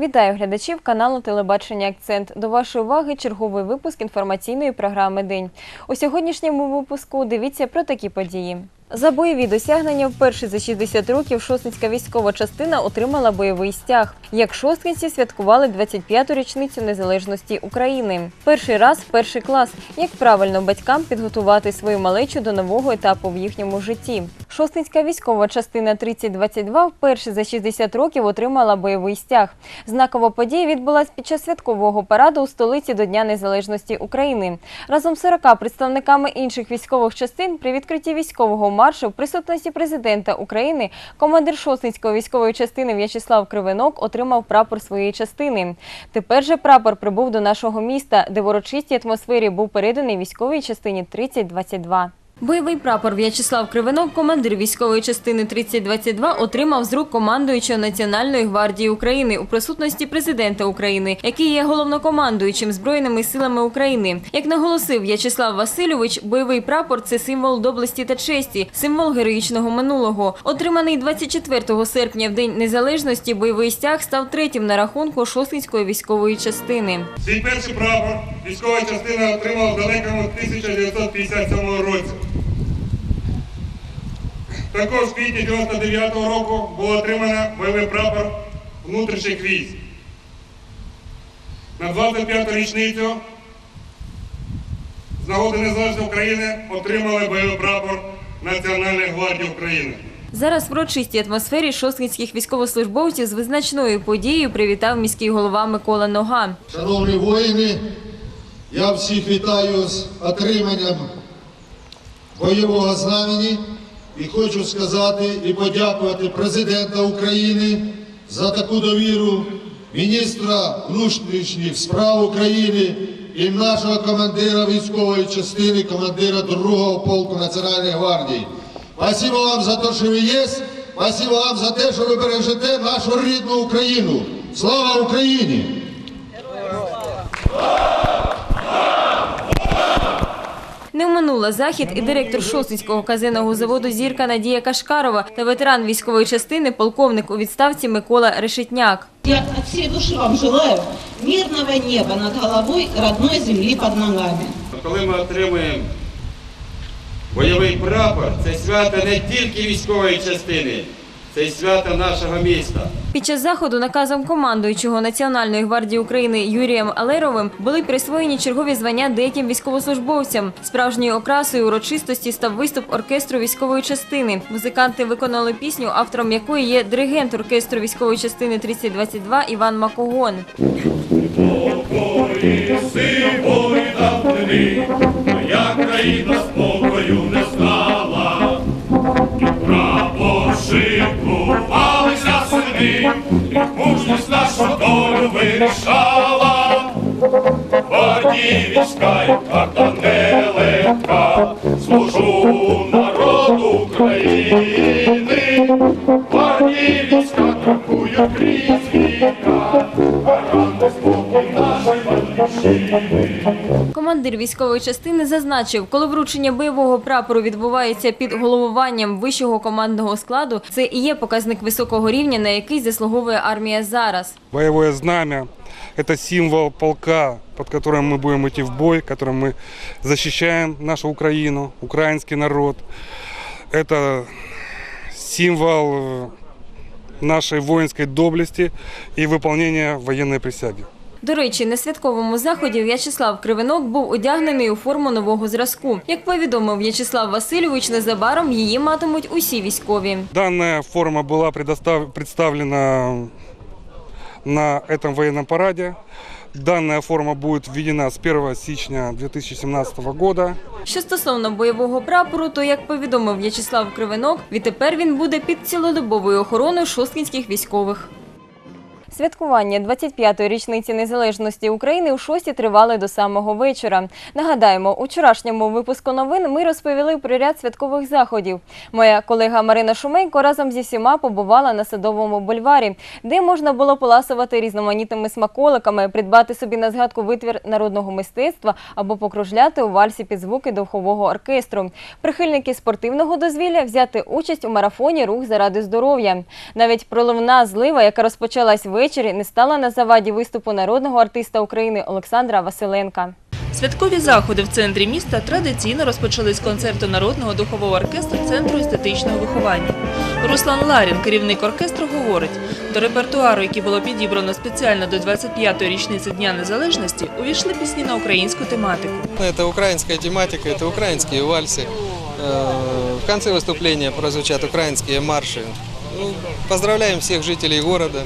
Вітаю глядачів каналу Телебачення Акцент. До вашої уваги черговий випуск інформаційної програми День. У сьогоднішньому випуску дивіться про такі події. За бойові досягнення вперше за 60 років Шосницька військова частина отримала бойовий стяг. Як шосткинці святкували 25-ту річницю незалежності України. Перший раз перший клас. Як правильно батькам підготувати свою малечу до нового етапу в їхньому житті. Шосткинська військова частина 3022 вперше за 60 років отримала бойовий стяг. Знакова подія відбулася під час святкового параду у столиці до Дня Незалежності України. Разом з 40 представниками інших військових частин при відкритті військового маршу в присутності президента України командир Шосницької військової частини В'ячеслав Кривенок отримав прапор своєї частини. Тепер же прапор прибув до нашого міста, де в урочистій атмосфері був переданий військовій частині 3022. Бойовий прапор В'ячеслав Кривенок, командир військової частини 3022, отримав з рук командуючого Національної гвардії України у присутності президента України, який є головнокомандуючим збройними силами України. Як наголосив В'ячеслав Васильович, бойовий прапор це символ доблесті та честі, символ героїчного минулого. Отриманий 24 серпня в День Незалежності, бойовий стяг став третім на рахунку Шосткинської військової частини. Свій перший прапор військова частина отримала в далекому 1957 році. Також в квітні 99-го року було отримано бойовий прапор внутрішніх військ. На 25-ту річницю з нагоди Незалежної України отримали бойовий прапор Національної гвардії України. Зараз в урочистій атмосфері шосткинських військовослужбовців з визначною подією привітав міський голова Микола Нога. Шановні воїни, я всіх вітаю з отриманням бойового знамені і хочу сказати і подякувати президента України за таку довіру, міністра внутрішніх справ України і нашого командира військової частини, командира 2-го полку Національної гвардії. Спасибо вам за те, що ви є. Спасибо вам за те, що ви бережете нашу рідну Україну. Слава Україні! Не вминула захід і директор Шосткинського казенного заводу Зірка Надія Кашкарова та ветеран військової частини, полковник у відставці Микола Решетняк. Я от всей души вам желаю мирного неба над головой, родной земли под ногами. Коли ми отримуємо бойовий прапор, це свято не тільки військової частини, це й свято нашого міста. Під час заходу наказом командуючого Національної гвардії України Юрієм Алеровим були присвоєні чергові звання деяким військовослужбовцям. Справжньою окрасою урочистості став виступ оркестру військової частини. Музиканти виконали пісню, автором якої є диригент оркестру військової частини 3022 Іван Макогон. моя країна спокою не прапорщикувалися сини, і мужність нашу долю вирішала. Гвардії війська і карта нелегка, служу народу України, гвардії війська крокують крізь віка, Командир військової частини зазначив, коли вручення бойового прапору відбувається під головуванням вищого командного складу, це і є показник високого рівня, на який заслуговує армія зараз. Боевое знамя – это символ полка, под которым мы будем идти в бой, которым мы защищаем нашу Украину, украинский народ. Это символ э, нашей воинской доблести и выполнения военной присяги. До речі, на святковому заході В'ячеслав Кривенок був одягнений у форму нового зразку. Як повідомив В'ячеслав Васильович, незабаром її матимуть усі військові. Данная форма предостав- представлена на этом военном параде. Данная форма будет введена с 1 січня 2017 года. Що стосовно бойового прапору, то як повідомив В'ячеслав Кривенок, відтепер він буде під цілодобовою охороною шосткінських військових. Святкування 25-ї річниці незалежності України у шості тривали до самого вечора. Нагадаємо, у вчорашньому випуску новин ми розповіли про ряд святкових заходів. Моя колега Марина Шумейко разом зі всіма побувала на садовому бульварі, де можна було поласувати різноманітними смаколиками, придбати собі на згадку витвір народного мистецтва або покружляти у вальсі під звуки духового оркестру. Прихильники спортивного дозвілля взяти участь у марафоні Рух заради здоров'я. Навіть проливна злива, яка розпочалась ввечері, ввечері не стала на заваді виступу народного артиста України Олександра Василенка. Святкові заходи в центрі міста традиційно розпочали з концерту народного духового оркестру Центру естетичного виховання. Руслан Ларін, керівник оркестру, говорить, до репертуару, який було підібрано спеціально до 25-ї річниці Дня Незалежності, увійшли пісні на українську тематику. Это украинская тематика, это украинские вальсы. Э, В конце выступления прозвучат украинские марши. Ну, Поздравляем всех жителей города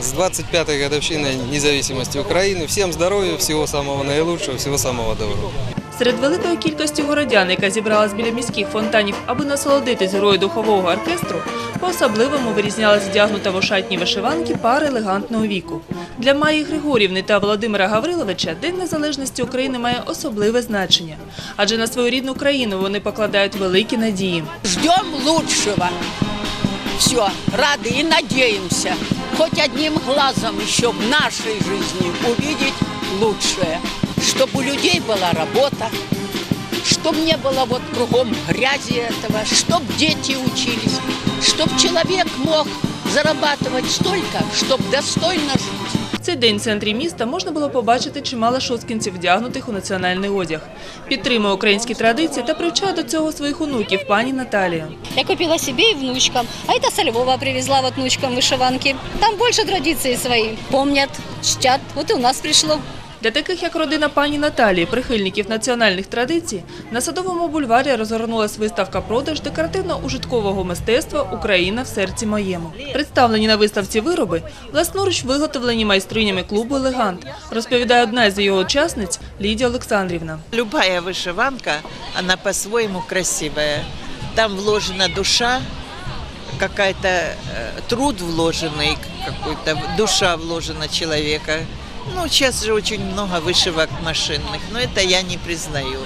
с 25-й годовщиной независимости Украины. Всем здоровья, всего самого наилучшего, всего самого доброго. Серед великої кількості городян, яка зібралась біля міських фонтанів, аби насолодитись грою духового оркестру, по-особливому вирізнялась вдягнута в ошатні вишиванки пари елегантного віку. Для Майї Григорівни та Володимира Гавриловича День Незалежності України має особливе значення, адже на свою рідну країну вони покладають великі надії. Ждем лучшего. Все, рады и надеемся хоть одним глазом еще в нашей жизни увидеть лучшее. Чтобы у людей была работа, чтобы не было вот кругом грязи этого, чтобы дети учились, чтобы человек мог зарабатывать столько, чтобы достойно жить. Цей день в центрі міста можна було побачити чимало шоскінців, вдягнутих у національний одяг. Підтримує українські традиції та привчає до цього своїх онуків пані Наталія. Я купила собі і внучкам. А це з Львова привезла вот внучкам вишиванки. Там більше традиції свої. Пам'ять, чтять. От і у нас пришло. Для таких, як родина пані Наталії, прихильників національних традицій, на Садовому бульварі розгорнулась виставка продаж декоративно-ужиткового мистецтва Україна в серці моєму. Представлені на виставці вироби власноруч виготовлені майстринями клубу Елегант, розповідає одна з його учасниць Лідія Олександрівна. Любая вышиванка, она по-своему красивая. Там вложена душа, какая-то э, труд вложенный, какой-то душа вложена человека. Ну, сейчас же очень много вышивок машинных, но это я не признаю.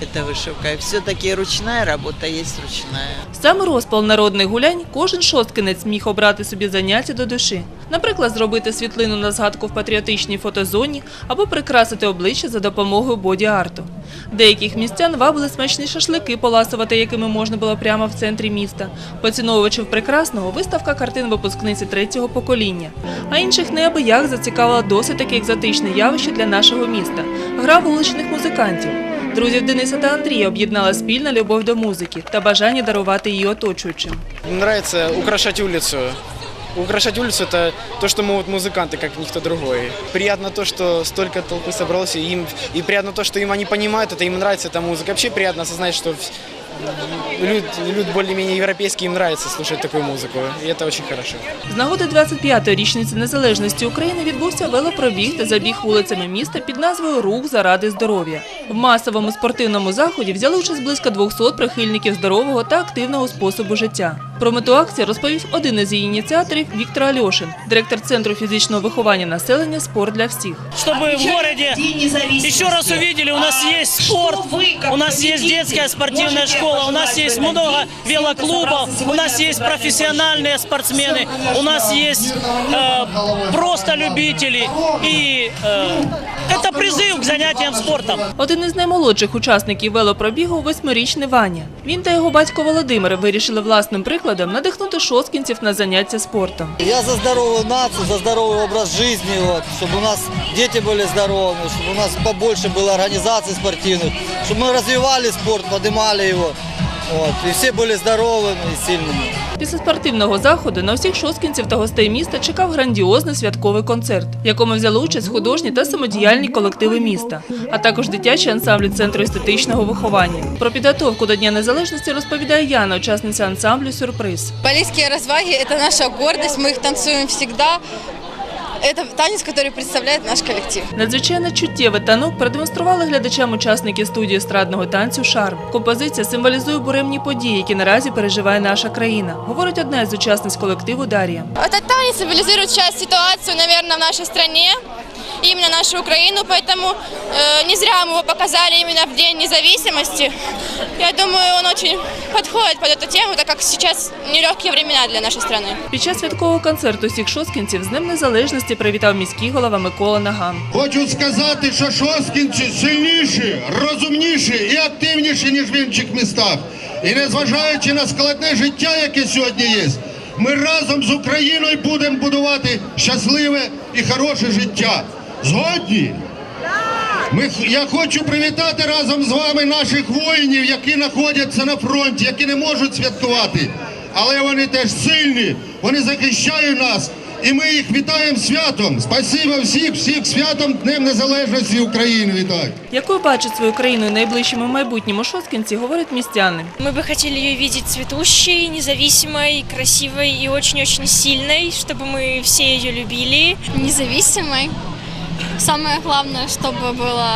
Это вышивка. Все-таки ручная работа есть ручная. Саме розпал народних гулянь кожен шосткинець міг обрати собі заняття до душі. Наприклад, зробити світлину на згадку в патріотичній фотозоні або прикрасити обличчя за допомогою боді-арту. Деяких містян вабили смачні шашлики, поласувати якими можна було прямо в центрі міста. Поціновувачів прекрасного виставка картин випускниці третього покоління. А інших неабияк зацікавила досить таке екзотичне явище для нашого міста гра вуличних музикантів. Друзів Дениса та Андрія об'єднала спільна любов до музики та бажання дарувати її оточуючим. Мне нравится украшать улицу. Украшать улицу – это то, что могут музыканты, как никто другой. Приятно то, что столько толпы собралось, и, им, и приятно то, что им они понимают это, им нравится эта музыка. Вообще приятно осознать, что вс- люд, люд более-менее европейский, им нравится слушать такую музыку, и это очень хорошо. З нагоди 25-ї річниці незалежності України відбувся велопробіг та забіг вулицями міста під назвою Рух заради здоров'я. В масовому спортивному заході взяли участь близько 200 прихильників здорового та активного способу життя. Про мету акції розповів один із її ініціаторів Віктор Альошин, директор центру фізичного виховання населення «Спорт для всіх». Чтобы в городе Еще раз увидели, у нас есть спорт, у нас есть детская спортивная школа, у нас есть много велоклубов, у нас есть профессиональные спортсмены, у нас есть э, просто любители. И э, это призыв к занятиям спортом. Один із наймолодших учасників велопробігу – восьмирічний Ваня. Він та його батько Володимир вирішили власним прикладом надихнути шосткінців на заняття спортом. Я за здоровую нацию, за здоровый образ жизни, вот, чтобы у нас дети были здоровыми, чтобы у нас побольше было организаций спортивных, чтобы мы развивали спорт, поднимали его, вот, и все были здоровыми и сильными. Після спортивного заходу на усіх шосткінців та гостей міста чекав грандіозний святковий концерт, в якому взяли участь художні та самодіяльні колективи міста, а також дитячі ансамблі Центру естетичного виховання. Про підготовку до Дня Незалежності розповідає Яна, учасниця ансамблю «Сюрприз». Поліські розваги це наша гордість. Ми їх танцюємо всегда. Это танец, который представляет наш коллектив. Надзвичайно чуттєвий танок продемонстрували глядачам учасники студії естрадного танцю «Шарм». Композиція символізує буремні події, які наразі переживає наша країна, говорить одна із учасниць колективу Дар'я. Этот танец символизирует сейчас ситуацию, наверное, в нашей стране, именно нашу Украину, поэтому э, не зря мы его показали именно в День независимости. Я думаю, он очень подходит под эту тему, так как сейчас нелегкие времена для нашей страны. Під час святкового концерту всіх шосткінців з Днем Незалежності привітав міський голова Микола Наган. Хочу сказати, що шосткінці сильніші, розумніші і активніші, ніж в інших містах. І незважаючи на складне життя, яке сьогодні є, Ми разом з Україною будемо будувати щасливе і хороше життя. Згодні? Ми, я хочу привітати разом з вами наших воїнів, які знаходяться на фронті, які не можуть святкувати. Але вони теж сильні, вони захищають нас. І ми їх вітаємо святом. Спасибо всіх, всіх святом Днем Незалежності України. Вітаю. Якою бачать свою країну в найближчому майбутньому шосткинці, говорять містяни. Мы бы хотели ее видеть цветущей, независимой, красивой и очень-очень сильной, чтобы мы все ее любили. Независимой. Самое главное, чтобы было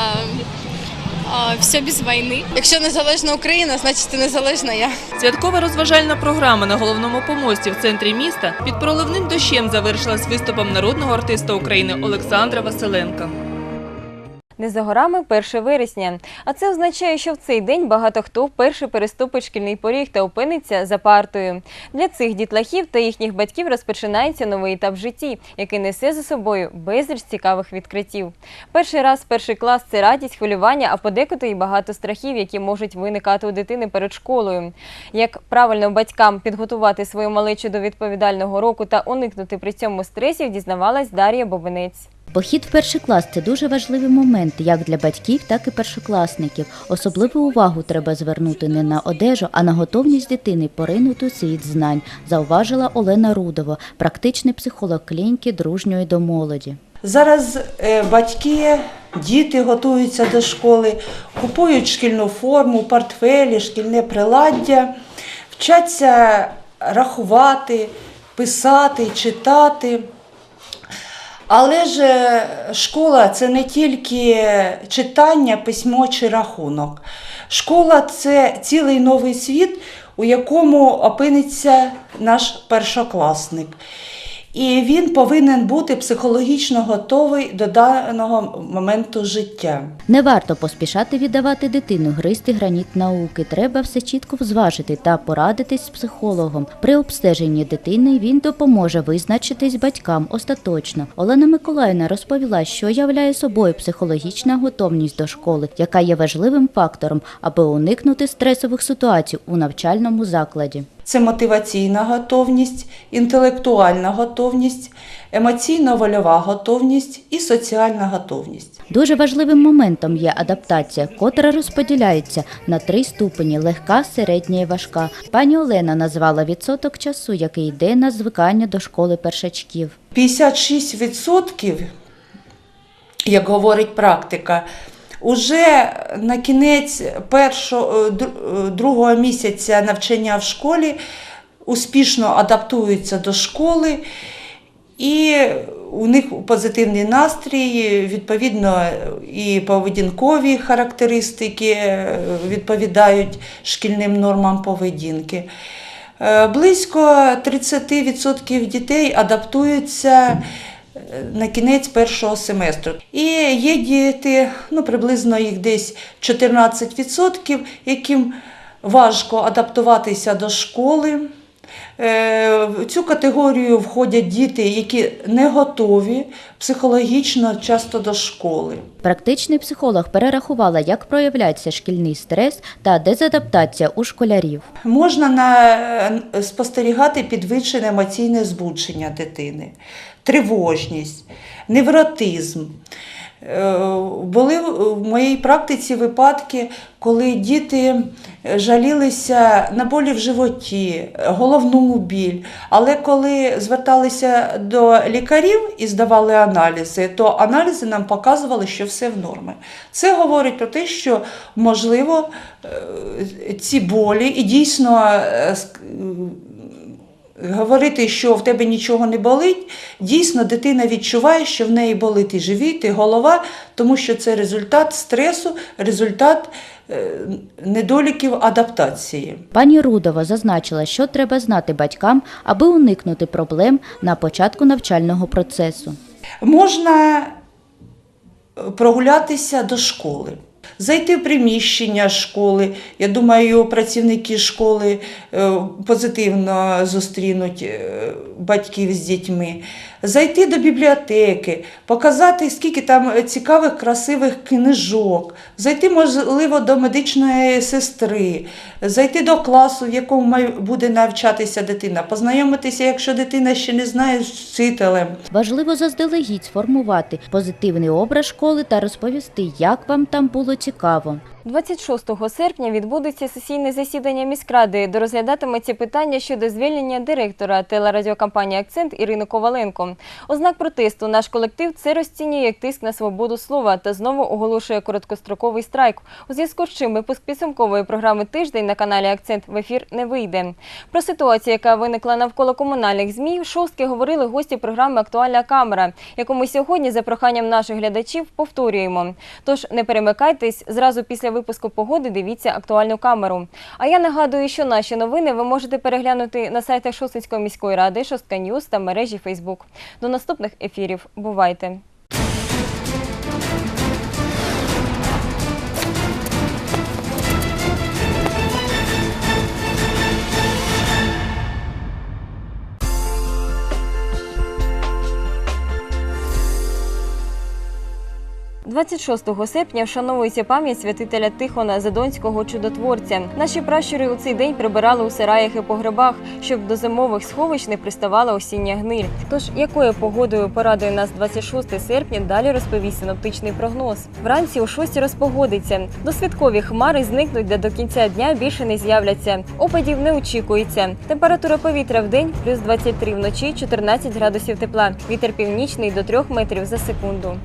все без войны. Якщо незалежна Україна, значить і незалежна я. Святкова розважальна програма на головному помості в центрі міста під проливним дощем завершилась виступом народного артиста України Олександра Василенка. Не за горами 1 вересня. А це означає, що в цей день багато хто вперше переступить шкільний поріг та опиниться за партою. Для цих дітлахів та їхніх батьків розпочинається новий етап в житті, який несе за собою безліч цікавих відкриттів. Перший раз перший клас це радість, хвилювання, а подекуди і багато страхів, які можуть виникати у дитини перед школою. Як правильно батькам підготувати свою малечу до відповідального року та уникнути при цьому стресів, дізнавалась Дар'я Бобинець. Похід в перший клас це дуже важливий момент як для батьків, так і першокласників. Особливу увагу треба звернути не на одежу, а на готовність дитини поринути у світ знань, зауважила Олена Рудова, практичний психолог клініки дружньої до молоді. Зараз е, батьки, діти готуються до школи, купують шкільну форму, портфелі, шкільне приладдя, вчаться рахувати, писати, читати. Але ж е, школа це не тільки читання, письмо чи рахунок. Школа це цілий новий світ, у якому опиниться наш першокласник. І він повинен бути психологічно готовий до даного моменту життя. Не варто поспішати віддавати дитину гристи граніт науки. Треба все чітко взважити та порадитись з психологом. При обстеженні дитини він допоможе визначитись батькам остаточно. Олена Миколаївна розповіла, що являє собою психологічна готовність до школи, яка є важливим фактором, аби уникнути стресових ситуацій у навчальному закладі. Це мотиваційна готовність, інтелектуальна готовність, емоційно-вольова готовність і соціальна готовність. Дуже важливим моментом є адаптація, котра розподіляється на три ступені: легка, середня і важка. Пані Олена назвала відсоток часу, який йде на звикання до школи першачків. 56%, як говорить практика, уже на кінець першого е, е, другого місяця навчання в школі успішно адаптуються до школи, і у них позитивний настрій, відповідно, і поведінкові характеристики е, відповідають шкільним нормам поведінки. Близько 30% дітей адаптуються на кінець першого семестру. І є діти, ну приблизно їх десь 14%, яким важко адаптуватися до школи. Е, В цю категорію входять діти, які не готові психологічно часто до школи. Практичний психолог перерахувала, як проявляється шкільний стрес та дезадаптація у школярів. Можна на, спостерігати підвищене емоційне збудження дитини, тривожність, невротизм. Е, Були в моїй практиці випадки, коли діти жалілися на болі в животі, головну біль. Але коли зверталися до лікарів і здавали аналізи, то аналізи нам показували, що все в нормі. Це говорить про те, що можливо е, ці болі і дійсно е, говорити, що в тебе нічого не болить, дійсно дитина відчуває, що в неї болить і живіт, і голова, тому що це результат стресу, результат е, недоліків адаптації. Пані Рудова зазначила, що треба знати батькам, аби уникнути проблем на початку навчального процесу. Можна прогулятися до школи. Зайти в приміщення школи. Я думаю, працівники школи е, позитивно зустрінуть е, батьків з дітьми. Зайти до бібліотеки, показати, скільки там е, цікавих, красивих книжок, зайти, можливо, до медичної сестри, зайти до класу, в якому буде навчатися дитина, познайомитися, якщо дитина ще не знає з вчителем. Важливо заздалегідь сформувати позитивний образ школи та розповісти, як вам там було цікаво. 26 серпня відбудеться сесійне засідання міськради, де розглядатиметься питання щодо звільнення директора телерадіокомпанії Акцент Ірини Коваленко. Ознак протесту наш колектив це розцінює як тиск на свободу слова та знову оголошує короткостроковий страйк. У зв'язку з чим випуск підсумкової програми Тиждень на каналі Акцент в ефір не вийде. Про ситуацію, яка виникла навколо комунальних змі, шостки говорили гості програми Актуальна камера, яку ми сьогодні за проханням наших глядачів повторюємо. Тож не перемикайтесь зразу після випуску погоди. Дивіться актуальну камеру. А я нагадую, що наші новини ви можете переглянути на сайтах Шостинської міської ради, Шостка Ньюз та мережі Фейсбук. До наступних ефірів. Бувайте! – 26 серпня вшановується пам'ять святителя Тихона Задонського чудотворця. Наші пращури у цей день прибирали у сараях і погребах, щоб до зимових сховищ не приставала осіння гниль. Тож якою погодою порадує нас 26 серпня, далі розповість синоптичний прогноз. Вранці о 6 розпогодиться. Досвідкові хмари зникнуть, де до кінця дня більше не з'являться. Опадів не очікується. Температура повітря в день плюс 23 вночі, 14 градусів тепла. Вітер північний до 3 метрів за секунду.